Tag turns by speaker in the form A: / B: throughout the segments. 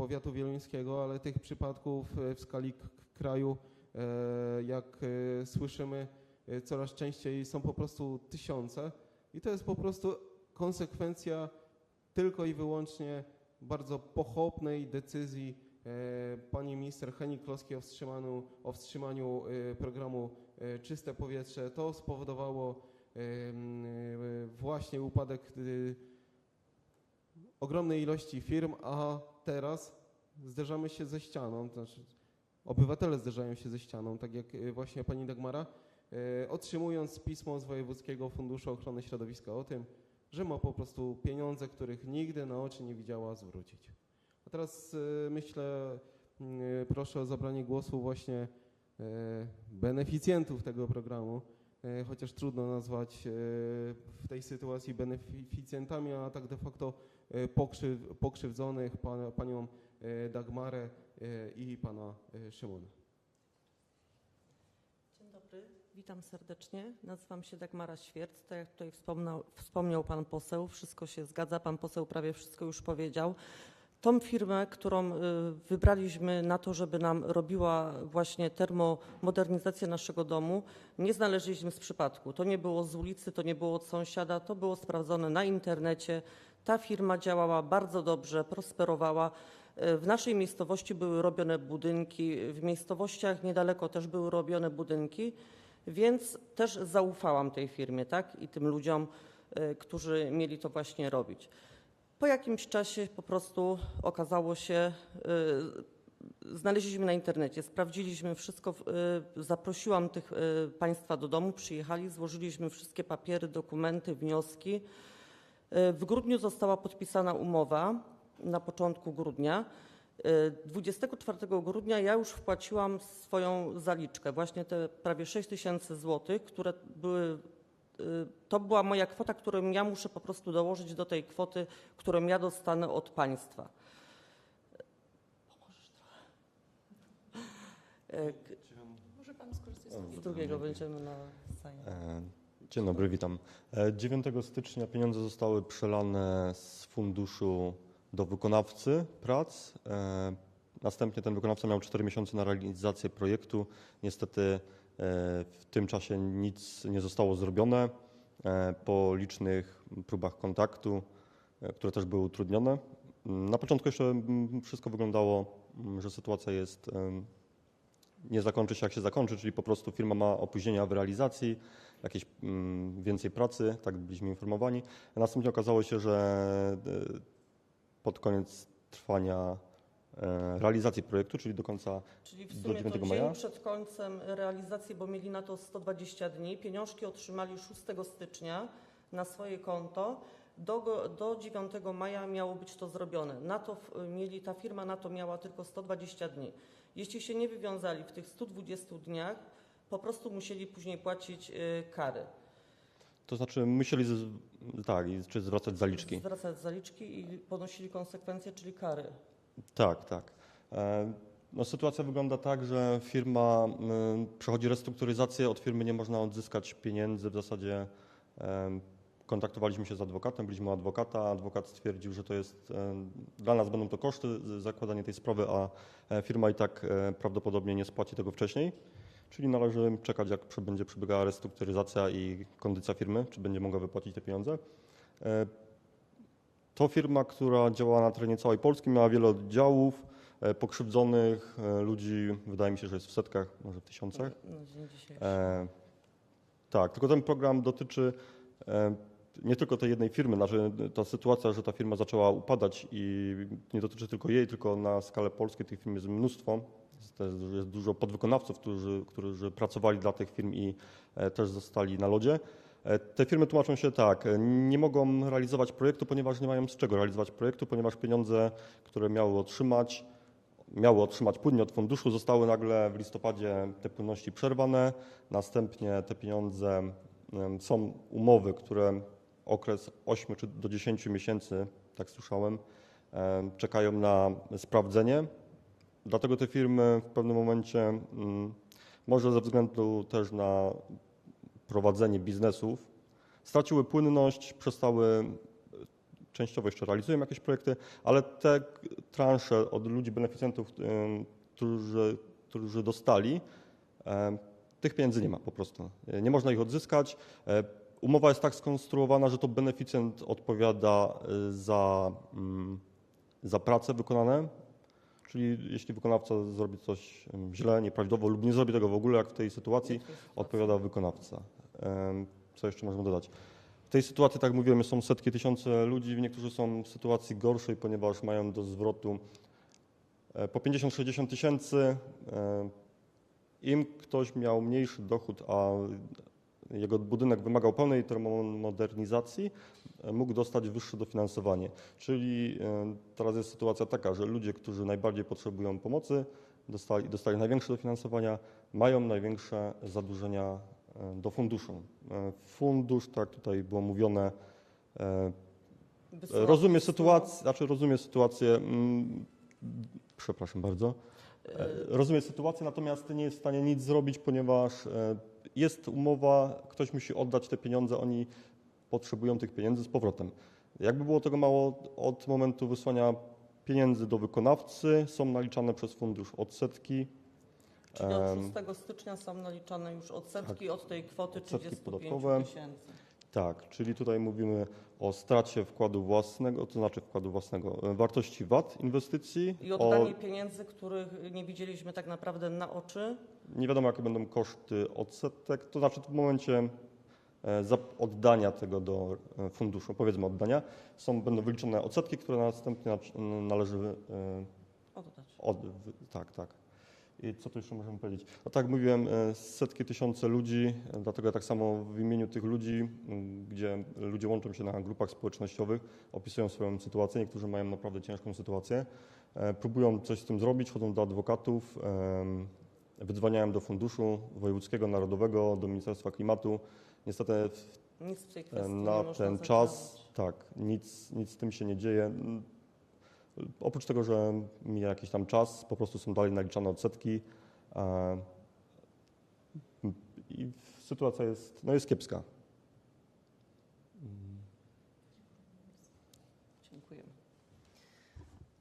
A: powiatu wieluńskiego, ale tych przypadków e, w skali kraju, e, jak e, słyszymy, coraz częściej są po prostu tysiące i to jest po prostu konsekwencja tylko i wyłącznie bardzo pochopnej decyzji pani minister Heni Kloskiej o wstrzymaniu, o wstrzymaniu programu Czyste Powietrze. To spowodowało właśnie upadek ogromnej ilości firm, a teraz zderzamy się ze ścianą, to znaczy obywatele zderzają się ze ścianą, tak jak e, właśnie pani Dagmara, e, otrzymując pismo z Wojewódzkiego Funduszu Ochrony Środowiska o tym, że ma po prostu pieniądze, których nigdy na oczy nie widziała zwrócić. A teraz e, myślę, proszę o zabranie głosu właśnie beneficjentów tego programu, chociaż trudno nazwać e, w tej sytuacji beneficjentami, a tak de facto e, pokrzyw, pokrzywdzonych, pan, panią e, Dagmarę e, i pana e, Szymona.
B: Dzień dobry, witam serdecznie. Nazywam się Dagmara Świerc. Tak jak tutaj wspomniał, wspomniał pan poseł, wszystko się zgadza. Pan poseł prawie wszystko już powiedział. Tą firmę, którą y, wybraliśmy na to, żeby nam robiła właśnie termomodernizację naszego domu, nie znaleźliśmy z przypadku. To nie było z ulicy, to nie było od sąsiada, to było sprawdzone na internecie. Ta firma działała bardzo dobrze, prosperowała. Y, W naszej miejscowości były robione budynki, w miejscowościach niedaleko też były robione budynki, więc też zaufałam tej firmie, tak, i tym ludziom, y, którzy mieli to właśnie robić. Po jakimś czasie po prostu okazało się, y, znaleźliśmy na internecie, sprawdziliśmy wszystko, y, zaprosiłam tych y, państwa do domu, przyjechali, złożyliśmy wszystkie papiery, dokumenty, wnioski. W grudniu została podpisana umowa, na początku grudnia. Y, 24 grudnia ja już wpłaciłam swoją zaliczkę, właśnie te prawie 6 tysięcy złotych, które były to była moja kwota, którą ja muszę po prostu dołożyć do tej kwoty, którą ja dostanę od państwa. Pomożesz trochę? E,
C: Może pan skorzystać z
B: drugiego będziemy na sali.
D: E, Dzień dobry, witam. E, 9 stycznia pieniądze zostały przelane z funduszu do wykonawcy prac. E, Następnie ten wykonawca miał 4 miesiące na realizację projektu. Niestety e, w tym czasie nic nie zostało zrobione. E, Po licznych próbach kontaktu, e, które też były utrudnione. Na początku jeszcze mm, wszystko wyglądało, mm, że sytuacja jest nie zakończy się jak się zakończy, czyli po prostu firma ma opóźnienia w realizacji, jakieś mm, więcej pracy, tak byliśmy informowani. Następnie okazało się, że e, pod koniec trwania realizacji projektu, czyli do końca
B: Czyli w
D: do
B: sumie to
D: 9
B: dzień
D: maja?
B: przed końcem realizacji, bo mieli na to 120 dni, pieniążki otrzymali 6 stycznia na swoje konto. Do, go- do 9 maja miało być to zrobione. Na to w- mieli, ta firma na to miała tylko 120 dni. Jeśli się nie wywiązali w tych 120 dniach, po prostu musieli później płacić y, kary.
D: To znaczy musieli z, tak, i- czy zwracać zaliczki.
B: Zwracać zaliczki i ponosili konsekwencje, czyli kary.
D: Tak, tak. E, No, sytuacja wygląda tak, że firma mm, przechodzi restrukturyzację, od firmy nie można odzyskać pieniędzy. W zasadzie kontaktowaliśmy się z adwokatem, byliśmy u adwokata, adwokat stwierdził, że to jest, dla nas będą to koszty zakładanie tej sprawy, a e, firma i tak e, prawdopodobnie nie spłaci tego wcześniej. Czyli należy czekać, jak będzie przebiegała restrukturyzacja i kondycja firmy, czy będzie mogła wypłacić te pieniądze. E, to firma, która działała na terenie całej Polski, miała wiele oddziałów, e, pokrzywdzonych e, ludzi, wydaje mi się, że jest w setkach, może w tysiącach.
B: Dzień dzisiejszy.
D: E, tak, tylko ten program dotyczy e, nie tylko tej jednej firmy, znaczy ta sytuacja, że ta firma zaczęła upadać i nie dotyczy tylko jej, tylko na skalę polskiej tych firm jest mnóstwo. Jest, jest dużo podwykonawców, którzy, którzy pracowali dla tych firm i e, też zostali na lodzie. Te firmy tłumaczą się tak, nie mogą realizować projektu, ponieważ nie mają z czego realizować projektu, ponieważ pieniądze, które miały otrzymać, miały otrzymać płynnie od funduszu, zostały nagle w listopadzie te płynności przerwane. Następnie te pieniądze, są umowy, które okres 8 czy do 10 miesięcy, tak słyszałem, em, czekają na sprawdzenie. Dlatego te firmy w pewnym momencie, mm, może ze względu też na prowadzenie biznesów, straciły płynność, przestały częściowo jeszcze realizują jakieś projekty, ale te transze od ludzi beneficjentów, którzy, którzy dostali, tych pieniędzy nie ma po prostu. Nie można ich odzyskać. E, Umowa jest tak skonstruowana, że to beneficjent odpowiada e, za, mm, za prace wykonane, czyli jeśli wykonawca zrobi coś źle, nieprawidłowo lub nie zrobi tego w ogóle, jak w tej sytuacji, odpowiada wykonawca. Co jeszcze możemy dodać? W tej sytuacji, tak jak mówiłem, są setki, tysiące ludzi. Niektórzy są w sytuacji gorszej, ponieważ mają do zwrotu e, po 50-60 tysięcy. E, Im ktoś miał mniejszy dochód, a jego budynek wymagał pełnej termomodernizacji, e, mógł dostać wyższe dofinansowanie. Czyli teraz jest sytuacja taka, że ludzie, którzy najbardziej potrzebują pomocy, dostali, dostali największe dofinansowania, mają największe zadłużenia do funduszu. E, Fundusz, tak jak tutaj było mówione, e,
B: Wysyłam
D: rozumie sytuację, znaczy rozumie sytuację, mm, przepraszam bardzo, E, rozumie sytuację, natomiast nie jest w stanie nic zrobić, ponieważ e, jest umowa, ktoś musi oddać te pieniądze, oni potrzebują tych pieniędzy z powrotem. Jakby było tego mało, od momentu wysłania pieniędzy do wykonawcy są naliczane przez fundusz odsetki,
B: Czyli od
D: Em,
B: 6 stycznia są naliczane już odsetki od tej kwoty
D: Odsetki
B: 35
D: podatkowe.
B: tysięcy.
D: Tak, czyli tutaj mówimy o stracie wkładu własnego, to znaczy wkładu własnego, e, wartości VAT inwestycji,
B: I oddanie pieniędzy, których nie widzieliśmy tak naprawdę na oczy.
D: nie wiadomo jakie będą koszty odsetek, to znaczy w momencie e, oddania tego do e, funduszu, powiedzmy oddania, są, będą wyliczone odsetki, które następnie należy e,
B: Oddać.
D: od, w- tak, tak. I co tu jeszcze możemy powiedzieć? No tak mówiłem, e, setki tysiące ludzi, e, dlatego tak samo w imieniu tych ludzi, gdzie ludzie łączą się na grupach społecznościowych, opisują swoją sytuację, niektórzy mają naprawdę ciężką sytuację, e, próbują coś z tym zrobić, chodzą do adwokatów, em, wydzwaniają do funduszu wojewódzkiego, narodowego, do Ministerstwa Klimatu. Niestety na ten czas, tak, nic, nic z tym się nie dzieje. Oprócz tego, że mija jakiś tam czas, po prostu są dalej naliczane odsetki e, i sytuacja jest, no jest kiepska.
B: Dziękujemy.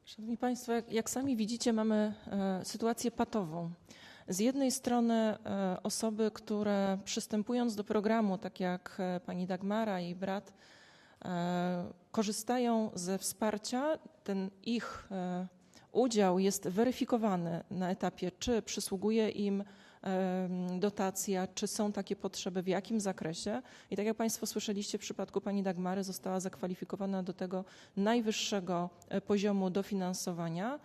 C: Szanowni Państwo, jak, jak sami widzicie, mamy e, sytuację patową. Z jednej strony e, osoby, które przystępując do programu, tak jak e, pani Dagmara i brat, e, korzystają ze wsparcia, ten ich e, udział jest weryfikowany na etapie, czy przysługuje im em, dotacja, czy są takie potrzeby, w jakim zakresie. I tak jak Państwo słyszeliście, w przypadku pani Dagmary została zakwalifikowana do tego najwyższego e, poziomu dofinansowania,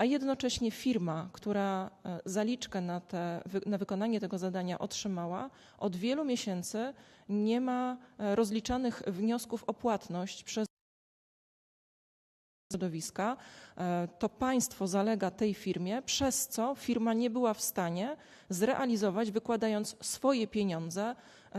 C: a jednocześnie firma, która e, zaliczkę na, te, na wykonanie tego zadania otrzymała, od wielu miesięcy nie ma e, rozliczanych wniosków o płatność przez środowiska, e, to państwo zalega tej firmie, przez co firma nie była w stanie zrealizować, wykładając swoje pieniądze,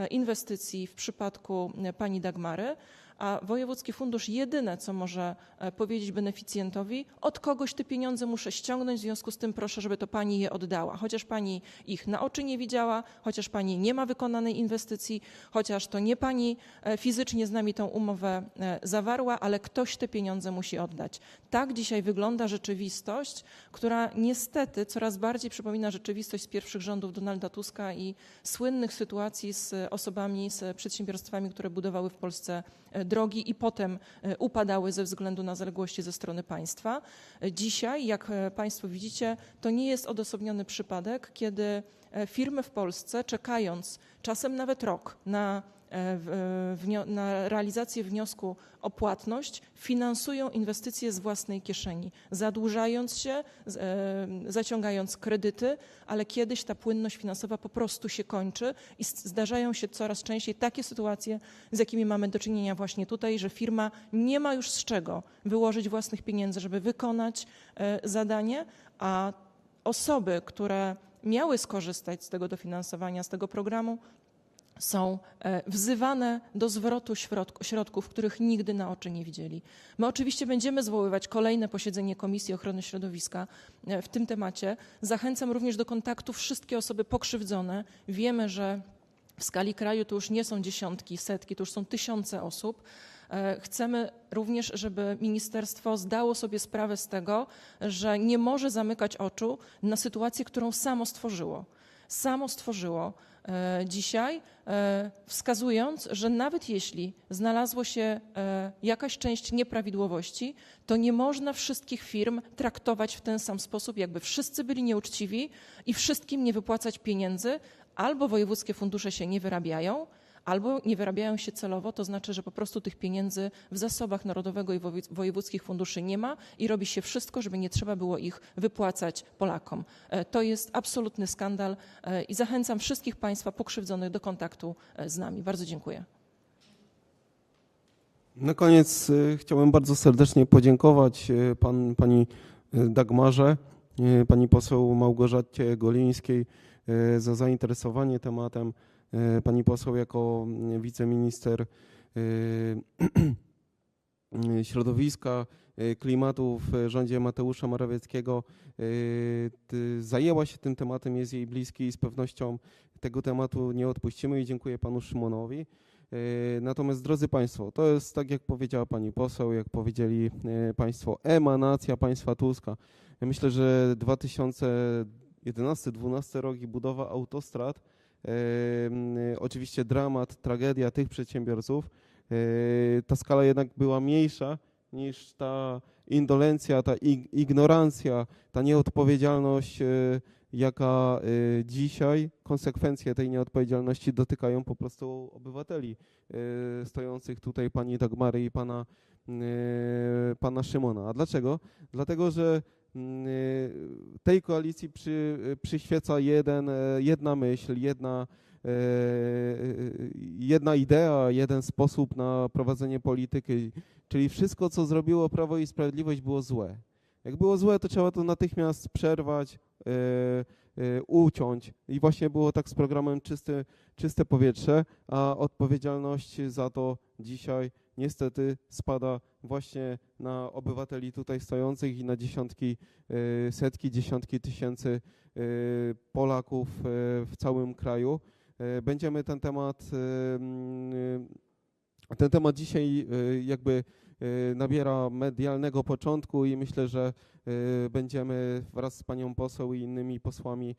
C: inwestycji w przypadku pani Dagmary, a Wojewódzki Fundusz jedyne, co może e, powiedzieć beneficjentowi, od kogoś te pieniądze muszę ściągnąć, w związku z tym proszę, żeby to pani je oddała. Chociaż pani ich na oczy nie widziała, chociaż pani nie ma wykonanej inwestycji, chociaż to nie pani e, fizycznie z nami tą umowę e, zawarła, ale ktoś te pieniądze musi oddać. Tak dzisiaj wygląda rzeczywistość, która niestety coraz bardziej przypomina rzeczywistość z pierwszych rządów Donalda Tuska i słynnych sytuacji z osobami, z przedsiębiorstwami, które budowały w Polsce drogi i potem e, upadały ze względu na zaległości ze strony państwa. E, Dzisiaj, jak e, Państwo widzicie, to nie jest odosobniony przypadek, kiedy firmy w Polsce, czekając czasem nawet rok na, na realizację wniosku o płatność, finansują inwestycje z własnej kieszeni, zadłużając się, e, zaciągając kredyty, ale kiedyś ta płynność finansowa po prostu się kończy i zdarzają się coraz częściej takie sytuacje, z jakimi mamy do czynienia właśnie tutaj, że firma nie ma już z czego wyłożyć własnych pieniędzy, żeby wykonać e, zadanie, a osoby, które miały skorzystać z tego dofinansowania, z tego programu, są e, wzywane do zwrotu środk- środków, których nigdy na oczy nie widzieli. My oczywiście będziemy zwoływać kolejne posiedzenie Komisji Ochrony Środowiska e, w tym temacie. Zachęcam również do kontaktu wszystkie osoby pokrzywdzone. Wiemy, że w skali kraju to już nie są dziesiątki, setki, to już są tysiące osób. E, Chcemy również, żeby ministerstwo zdało sobie sprawę z tego, że nie może zamykać oczu na sytuację, którą samo stworzyło. Samo stworzyło e, dzisiaj, e, wskazując, że nawet jeśli znalazło się e, jakaś część nieprawidłowości, to nie można wszystkich firm traktować w ten sam sposób, jakby wszyscy byli nieuczciwi i wszystkim nie wypłacać pieniędzy, albo wojewódzkie fundusze się nie wyrabiają, albo nie wyrabiają się celowo, to znaczy, że po prostu tych pieniędzy w zasobach Narodowego i wojew- wojewódzkich funduszy nie ma i robi się wszystko, żeby nie trzeba było ich wypłacać Polakom. E, To jest absolutny skandal e, i zachęcam wszystkich Państwa pokrzywdzonych do kontaktu e, z nami. Bardzo dziękuję.
A: Na koniec chciałbym bardzo serdecznie podziękować pan, pani Dagmarze, pani poseł Małgorzacie Golińskiej za zainteresowanie tematem, pani poseł jako y, wiceminister y, y, środowiska, klimatu w rządzie Mateusza Morawieckiego zajęła się tym tematem, jest jej bliski i z pewnością tego tematu nie odpuścimy i dziękuję panu Szymonowi. E, Natomiast drodzy Państwo, to jest tak jak powiedziała Pani poseł, jak powiedzieli e, Państwo, emanacja państwa Tuska. Ja myślę, że 2011-2012 rok i budowa autostrad, e, oczywiście dramat, tragedia tych przedsiębiorców, e, ta skala jednak była mniejsza niż ta indolencja, ta ig- ignorancja, ta nieodpowiedzialność, e, jaka e, dzisiaj, konsekwencje tej nieodpowiedzialności dotykają po prostu obywateli stojących tutaj pani Dagmary i pana, pana Szymona. A dlaczego? Dlatego, że tej koalicji przy, przyświeca jeden, e, jedna myśl, jedna, e, jedna idea, jeden sposób na prowadzenie polityki, czyli wszystko, co zrobiło Prawo i Sprawiedliwość było złe. Jak było złe, to trzeba to natychmiast przerwać, e, e, uciąć. I właśnie było tak z programem Czyste, czyste Powietrze, a odpowiedzialność za to dzisiaj niestety spada właśnie na obywateli tutaj stojących i na dziesiątki, e, setki, dziesiątki tysięcy e, Polaków e, w całym kraju. Będziemy ten temat, mm, ten temat dzisiaj jakby nabiera medialnego początku i myślę, że będziemy wraz z panią poseł i innymi posłami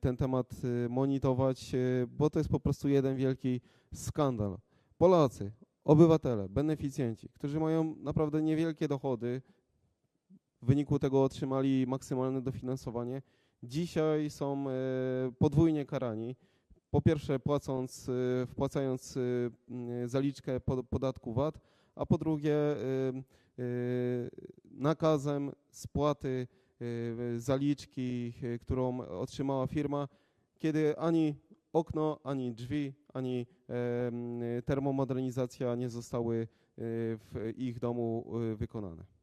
A: ten temat monitorować, bo to jest po prostu jeden wielki skandal. Polacy, obywatele, beneficjenci, którzy mają naprawdę niewielkie dochody, w wyniku tego otrzymali maksymalne dofinansowanie, dzisiaj są e, podwójnie karani. Po pierwsze płacąc, e, wpłacając e, zaliczkę po- podatku VAT, a po drugie nakazem spłaty zaliczki, którą otrzymała firma, kiedy ani okno, ani drzwi, ani termomodernizacja nie zostały e, w ich domu e, wykonane.